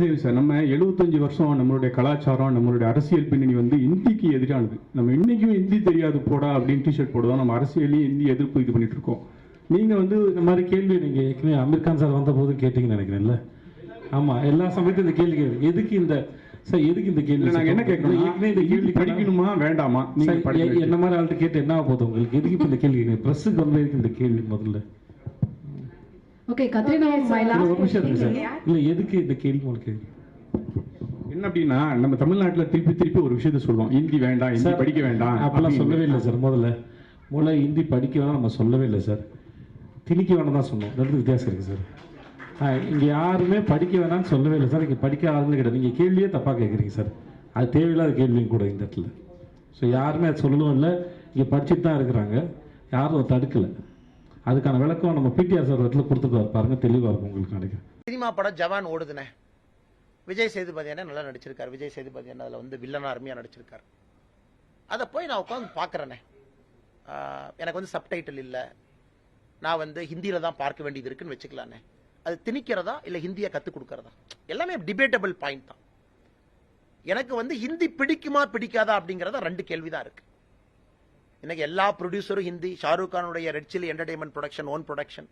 சரி சார். நம்ம 75 வருஷம் நம்மளுடைய கலாச்சாரம் நம்மளுடைய அரசியல் பின்னணி வந்து இந்திக்கு எதிரானது. நம்ம இன்னைக்கும் இந்தி தெரியாது போடா அப்படின்னு டிஷர்ட் போடுவோம் நம்ம அரசியலையும் இந்தி எதிர்ப்பு இது பண்ணிட்டு இருக்கோம். நீங்க வந்து இந்த மாதிரி கேள்வி நீங்க ஏற்கனவே அமீர் கான் சார் வந்த போது கேட்டீங்கன்னு நினைக்கிறேன்ல ஆமா எல்லா சமயத்தும் இந்த கேள்வி கேக்குது. எதுக்கு இந்த சார் எதுக்கு இந்த கேள்வி நாங்க என்ன கேட்கறோம் ஏற்கனவே இந்த கேள்வி படிக்கணுமா வேண்டாமா? நீங்க என்ன மாதிரி ஆள்கிட்ட கேட்டு என்ன போகுது உங்களுக்கு? எதுக்கு இப்ப இந்த கேள்வி ப்ரெஸ்ஸுக்கு வந்து இந்த கேள்வி முதல்ல. Okay, Katrina, my இல்ல, last ஒரு நிமிஷம் இருங்க question. சார். இல்ல எதுக்கு இந்த கேள்வி உங்களுக்கு என்ன அப்படின்னா நம்ம தமிழ்நாட்டுல திருப்பி திருப்பி ஒரு விஷயத்த சொல்லுவோம் இந்தி வேண்டாம் இந்தி சார், படிக்க வேண்டாம் அப்பெல்லாம். சொல்லவே இல்லை சார் முதல்ல. முதல்ல ஹிந்தி படிக்க வேணாம் நம்ம சொல்லவே இல்லை சார். திணிக்க வேணாம் தான் சொன்னோம். ரெண்டு வித்தியாசம் இருக்கு சார். ஆ, இங்க யாருமே படிக்க வேணாம்னு சொல்லவே இல்லை சார். இங்க படிக்க ஆளுங்க கிடையாது. நீங்க கேள்வியே தப்பா கேட்குறீங்க சார். அது தேவையில்லாத கேள்வியும் கூட இந்த இடத்துல. ஸோ யாருமே அது சொல்லவும் இல்லை. இங்க படிச்சுட்டு தான் இருக்கிறாங்க. யாரும் தடுக்கல. அதுக்கான விளக்கம் நம்ம பிடிஆர் சார் இடத்துல கொடுத்துட்டு பாருங்க தெளிவா இருக்கும் உங்களுக்கு நினைக்கிறேன். சினிமா படம் ஜவான் ஓடுதுனே விஜய் சேதுபதி என்ன நல்லா நடிச்சிருக்காரு. விஜய் சேதுபதி என்ன அதில் வந்து வில்லனா அருமையாக நடிச்சிருக்காரு. அதை போய் நான் உட்காந்து பார்க்குறேனே எனக்கு வந்து சப்டைட்டில் இல்லை. நான் வந்து ஹிந்தியில் தான் பார்க்க வேண்டியது இருக்குன்னு வச்சுக்கலானே அது திணிக்கிறதா இல்லை ஹிந்தியை கற்றுக் கொடுக்கறதா? எல்லாமே டிபேட்டபிள் பாயிண்ட் தான். எனக்கு வந்து ஹிந்தி பிடிக்குமா பிடிக்காதா அப்படிங்கிறத ரெண்டு கேள்வி தான் இருக்கு. இன்னைக்கு எல்லா ப்ரொடியூசரும் Hindi Shahrukh கானுடைய red chilli entertainment production own production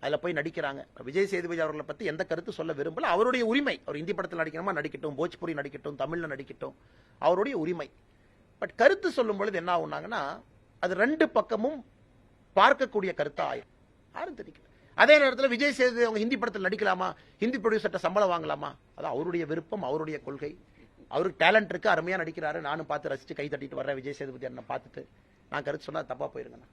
அதில் போய் நடிக்கிறாங்க. விஜய் சேதுபதி அவர்களை பற்றி எந்த கருத்து சொல்ல விரும்பல? அவருடைய உரிமை. அவர் இந்தி படத்தில் நடிக்கணுமா? நடிக்கட்டும். போஜ்புரி நடிக்கட்டும். தமிழில் நடிக்கட்டும். அவருடைய உரிமை. பட் கருத்து சொல்லும் பொழுது என்ன ஆகுனாங்கன்னா அது ரெண்டு பக்கமும் பார்க்கக்கூடிய கருத்தா ஆயிரும். யாரும் தெரிவிக்கல. அதே நேரத்தில் விஜய் சேதுபதி அவங்க ஹிந்தி படத்தில் நடிக்கலாமா? ஹிந்தி ப்ரொடியூசர்கிட்ட சம்பளம் வாங்கலாமா? அது அவருடைய விருப்பம் அவருடைய கொள்கை. அவருக்கு டேலண்ட் இருக்கு அருமையா நடிக்கிறாரு. நானும் பார்த்து ரசிச்சு கை தட்டிட்டு வர்றேன். விஜய் சேதுபதி அண்ணன் பார்த்துட்டு நான் கருத்து சொன்னா தப்பா போயிருங்கண்ணா.